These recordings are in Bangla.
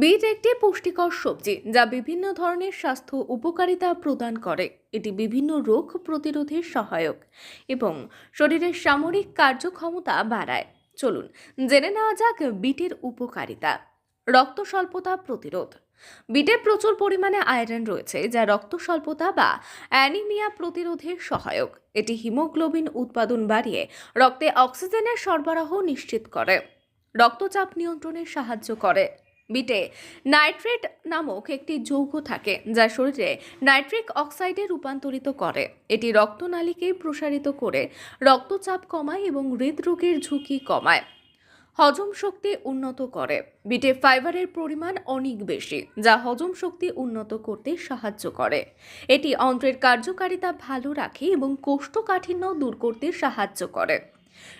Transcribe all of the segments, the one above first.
বিট একটি পুষ্টিকর সবজি যা বিভিন্ন ধরনের স্বাস্থ্য উপকারিতা প্রদান করে। এটি বিভিন্ন রোগ প্রতিরোধে সহায়ক এবং শরীরের সামরিক কার্যক্ষমতা বাড়ায়। চলুন, জেনে নেওয়া যাক বিটের উপকারিতা। রক্ত স্বল্পতা প্রতিরোধ। বিটে প্রচুর পরিমাণে আয়রন রয়েছে, যা রক্ত স্বল্পতা বা অ্যানিমিয়া প্রতিরোধে সহায়ক। এটি হিমোগ্লোবিন উৎপাদন বাড়িয়ে রক্তে অক্সিজেনের সরবরাহ নিশ্চিত করে। রক্তচাপ নিয়ন্ত্রণে সাহায্য করে। বিটে নাইট্রেট নামক একটি যৌগ থাকে, যা শরীরে নাইট্রিক অক্সাইডে রূপান্তরিত করে। এটি রক্তনালীকে প্রসারিত করে রক্তচাপ কমায় এবং হৃদরোগের ঝুঁকি কমায়। হজম শক্তি উন্নত করে। বিটে ফাইবারের পরিমাণ অনেক বেশি, যা হজম শক্তি উন্নত করতে সাহায্য করে। এটি অন্ত্রের কার্যকারিতা ভালো রাখে এবং কোষ্ঠকাঠিন্য দূর করতে সাহায্য করে।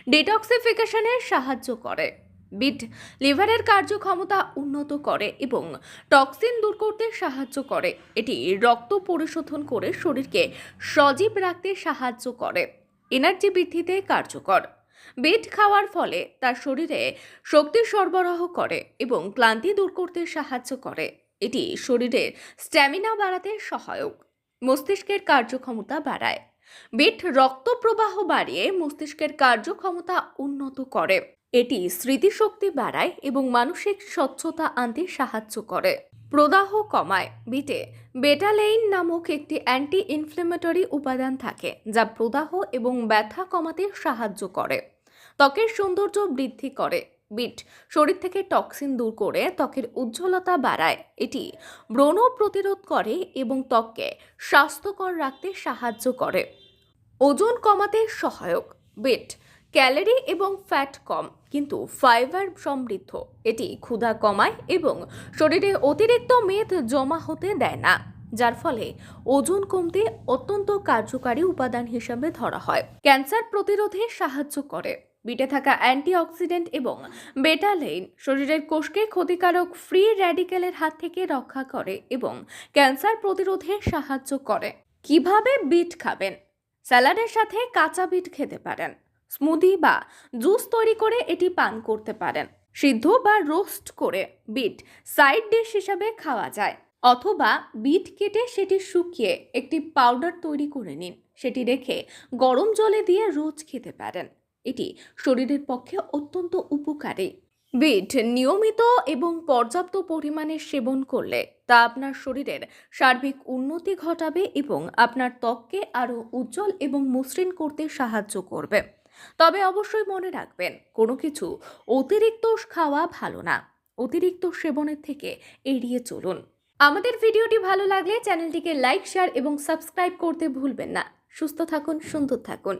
ডিটক্সিফিকেশনের সাহায্য করে। বিট লিভারের কার্যক্ষমতা উন্নত করে এবং টক্সিন দূর করতে সাহায্য করে। এটি রক্ত পরিশোধন করে শরীরকে সজীব রাখতে সাহায্য করে। এনার্জি বৃদ্ধিতে কার্যকর। বিট খাওয়ার ফলে তার শরীরে শক্তি সরবরাহ করে এবং ক্লান্তি দূর করতে সাহায্য করে। এটি শরীরের স্ট্যামিনা বাড়াতে সহায়ক। মস্তিষ্কের কার্যক্ষমতা বাড়ায়। বিট রক্ত প্রবাহ বাড়িয়ে মস্তিষ্কের কার্যক্ষমতা উন্নত করে। এটি স্মৃতিশক্তি বাড়ায় এবং মানসিক স্বচ্ছতা আনতে সাহায্য করে। প্রদাহ কমায়। বিটে, বেটালেইন নামক একটি অ্যান্টি ইনফ্লেমেটরি উপাদান থাকে, যা প্রদাহ এবং ব্যথা কমাতে সাহায্য করে। ত্বকের সৌন্দর্য বৃদ্ধি করে। বিট, শরীর থেকে টক্সিন দূর করে ত্বকের উজ্জ্বলতা বাড়ায়। এটি ব্রণ প্রতিরোধ করে এবং ত্বককে স্বাস্থ্যকর রাখতে সাহায্য করে। ওজন কমাতে সহায়ক। বিট ক্যালোরি এবং ফ্যাট কম, কিন্তু ফাইবার সমৃদ্ধ। এটি ক্ষুধা কমায় এবং শরীরে অতিরিক্ত মেদ জমা হতে দেয় না, যার ফলে ওজন কমতে অত্যন্ত কার্যকারী উপাদান হিসাবে ধরা হয়। ক্যান্সার প্রতিরোধে সাহায্য করে। বিটে থাকা অ্যান্টিঅক্সিডেন্ট এবং বেটালেইন শরীরের কোষকে ক্ষতিকারক ফ্রি র্যাডিক্যালের হাত থেকে রক্ষা করে এবং ক্যান্সার প্রতিরোধে সাহায্য করে। কীভাবে বিট খাবেন? স্যালাডের সাথে কাঁচা বিট খেতে পারেন। স্মুদি বা জুস তৈরি করে এটি পান করতে পারেন। সিদ্ধ বা রোস্ট করে বিট সাইড ডিশ হিসাবে খাওয়া যায়। অথবা বিট কেটে সেটি শুকিয়ে একটি পাউডার তৈরি করে নিন। সেটি রেখে গরম জলে দিয়ে রোজ খেতে পারেন। এটি শরীরের পক্ষে অত্যন্ত উপকারী। বিট নিয়মিত এবং পর্যাপ্ত পরিমাণে সেবন করলে তা আপনার শরীরের সার্বিক উন্নতি ঘটাবে এবং আপনার ত্বককে আরও উজ্জ্বল এবং মসৃণ করতে সাহায্য করবে। তবে অবশ্যই মনে রাখবেন, কোনো কিছু অতিরিক্ত খাওয়া ভালো না। অতিরিক্ত সেবনের থেকে এড়িয়ে চলুন। আমাদের ভিডিওটি ভালো লাগলে চ্যানেলটিকে লাইক, শেয়ার এবং সাবস্ক্রাইব করতে ভুলবেন না। সুস্থ থাকুন, সুন্দর থাকুন।